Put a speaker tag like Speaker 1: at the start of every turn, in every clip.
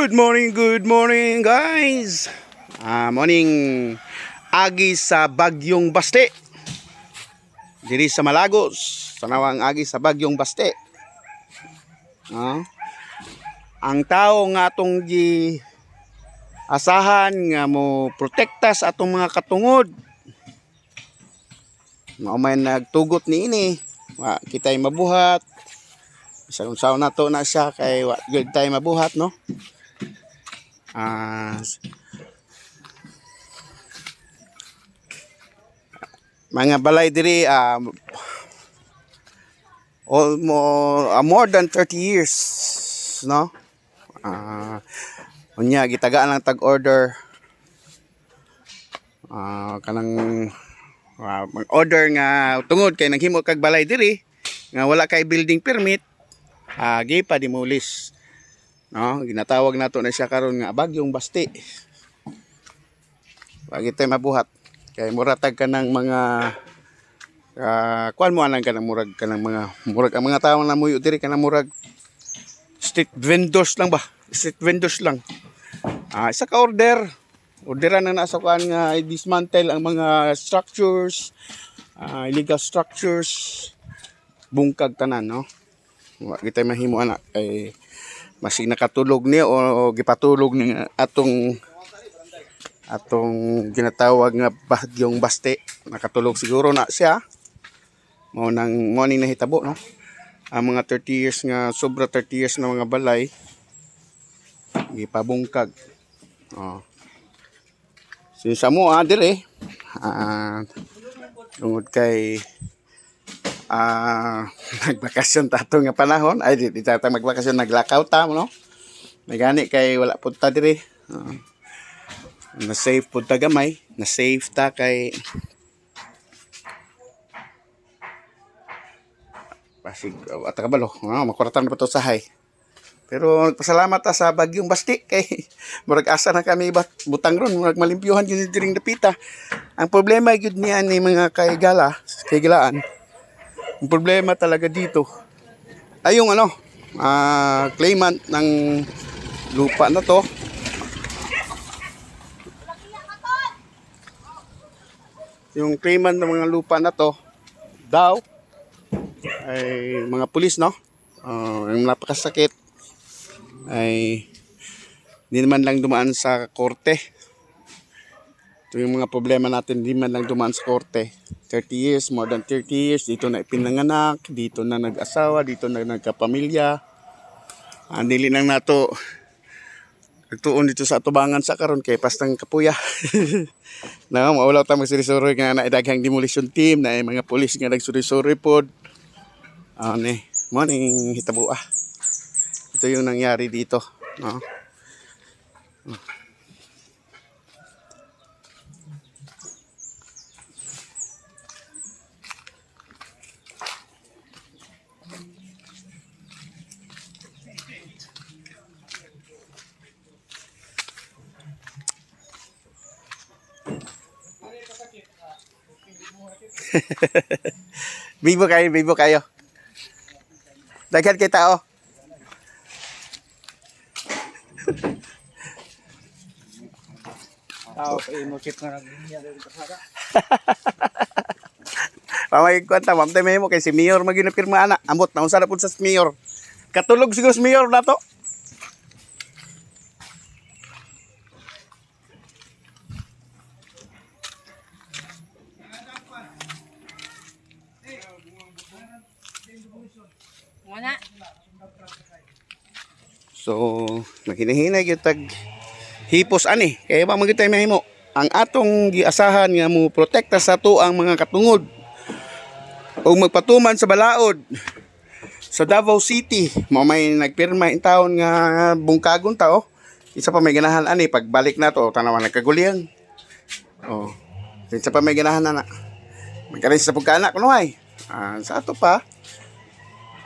Speaker 1: Good morning, good morning guys. Ah, morning agi sa Bagyong Baste. Diri sa Malagos, sanawang agi sa Bagyong Baste. Ah. Ang tao nga atong gi asahan nga mo protekta sa atong mga katungod. Mao may nagtugot ni ini. Wa kitay mabuhat. Sa unsaon na to na siya kay wa gyud tay mabuhat no. Ah mga balay diri um, almost uh, more than 30 years no? Ah unya gitagaan lang tag order ah kanang uh, mag-order nga tungod kay naghimo kag balay diri nga wala kay building permit ah gi pa demolish no? Ginatawag nato na siya karon nga bagyong basti. Wagi tayo mabuhat. Kay muratag ka ng mga uh, kuan mo anang ka ng murag ka ng mga murag. Ang mga tao na muyo diri ka ng murag. Street vendors lang ba? Street vendors lang. Ah isa ka order. Orderan na nasa kuan nga i-dismantle ang mga structures ah, illegal structures. Bungkag tanan no? Wa kita mahimo ana kay masig nakatulog ni o, gipatulog ni atong atong ginatawag nga bagyong baste. Nakatulog siguro na siya. Mo nang morning na hitabo no? Ang mga 30 years nga sobra 30 years na mga balay gipabungkag. Oh sinsa mo ah dire. Ah tungod kay ah nagbakasyon tato nga panahon. Ay di, di ta magbakasyon. Naglakaw ta no? Nagani kay wala pud ta dire Ah. na safe pud ta gamay. Na safe ta kay pasig at kabalo ah, makuratan na pa to pero nagpasalamat ta sa bagyong basti kay murag asa na kami bat butang ron. Murag malimpyuhan gyud diring dapita ang problema gyud niya ni mga kay gala kay galaan ang problema talaga dito ay yung ano ah claimant ng lupa na to. Yung claimant ng mga lupa na to daw ay mga pulis no? Ah, yung napakasakit ay hindi naman lang dumaan sa korte ito yung mga problema natin hindi man lang dumaan sa korte. 30 years, more than 30 years dito na ipinanganak, dito na nag-asawa dito na nagkapamilya. Ang dili lang nato nagtuon dito sa atubangan sa karon kay pastang kapuya. Na maulaw ta magsurisuri nga na daghang demolition team na mga pulis nga nagsurisuri pod. Ah ni morning hitabo ah ito yung nangyari dito no Bibo kayo, bibo kayo. Daghan kay tao.
Speaker 2: Tao pa imosip nga naglinya dito sa.
Speaker 1: Pamay kwenta, ma'am tayo mo kay si Mayor maginapirma ana. Amot na unsa na pud sa Mayor. Katulog siguro si Mayor na to. So, naghinahinay gyud tag hipos ani. Kaya ba magitay mahimo? Ang atong giasahan nga mo protekta sa to ang mga katungod. O magpatuman sa balaod. Sa Davao City. Mo may nagpirma in taon nga bungkagon tao isa pa may ganahan ani pagbalik na to tanawan nagkagulian. Oh isa pa may ganahan na na. Magkarin sa pagkaanak kuno ay? Ah, sa ato pa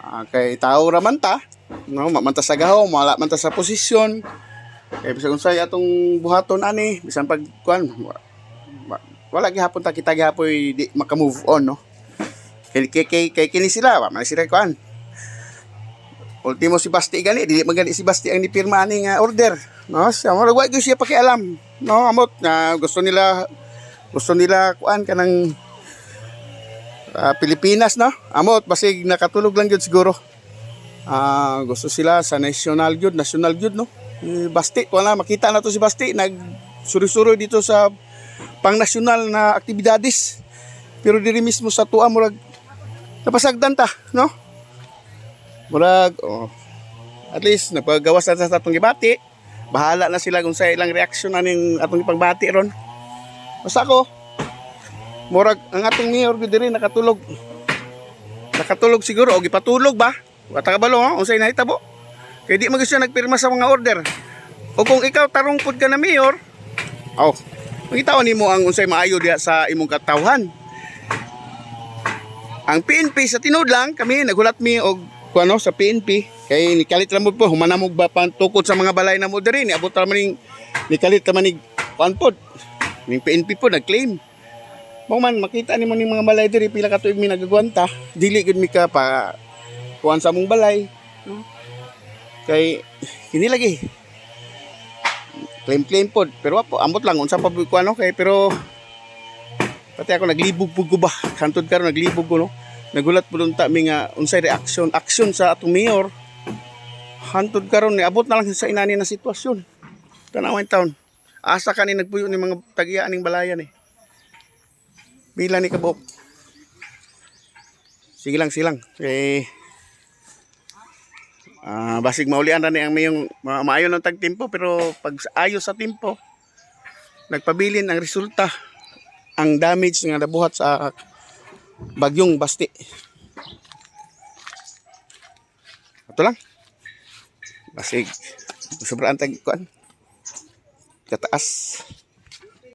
Speaker 1: ah, kay tao raman ta no mamanta sa gahaw mala man sa posisyon. Kay bisag unsay atong buhaton ani bisan pag kuan wa- wa- wala gihapon ta kita gihapoy di maka-move on no. Kay kay kay, kay kini sila wa man sila kuan. Ultimo si Basti gani dili man gani si Basti ang nipirma ani nga order no. Sa mo wa gyud siya pakialam no amot na gusto nila gusto nila kuan kanang ah, Pilipinas no? Amot basig nakatulog lang gyud siguro. Ah, gusto sila sa national gyud national gyud no? Eh, Basti wala makita na to si Basti. Nag suri-suri dito sa pang nasyonal na aktibidades. Pero diri mismo sa tuwa murag napasagdan ta no? Murag oh, at least napagawas na sa atong gibati. Bahala na sila kung sa ilang reaksyon aning atong ipagbati ron. Basta ko murag ang atong mayor gyud diri nakatulog. Nakatulog siguro o gipatulog ba? Wata ka balo ha? Unsay nahitabo? Kay di magusyo nagpirma sa mga order. O kung ikaw tarong pud ka na mayor aw makita nimo ang unsay maayo diha sa imong katawhan. Ang PNP sa tinud lang kami nagulat mi og kuano sa PNP kay nikalit ra mo po humanamog ba pan sa mga balay na mo diri? Ni abot ra man ning nikalit ra man ning kuan pod ning PNP po nag-claim mo man makita nimo ning mga balay diri pila ka tuig mi nagagwanta dili gud mi ka pa kuan sa mong balay no? kay kini lagi claim claim pod pero apo amot lang unsa pa kuano kay pero Pati ako naglibog ko ba? Hantod karon naglibog ko no. Nagulat po ta mi nga unsay reaction action sa atong mayor. Hantod karon ni abot na lang sa inani na sitwasyon. Tanawin taon. Asa ka ni nagpuyo ni mga tagiya ning balayan eh. Bila ni kabok. Sige lang, silang. Eh, ah basig maulian na ni ang mayong ma- maayo ng tagtimpo pero pag ayos sa timpo nagpabilin ang resulta ang damage nga nabuhat sa bagyong Basti. Ito lang. Basig. Sobrang tag kuan. Kataas.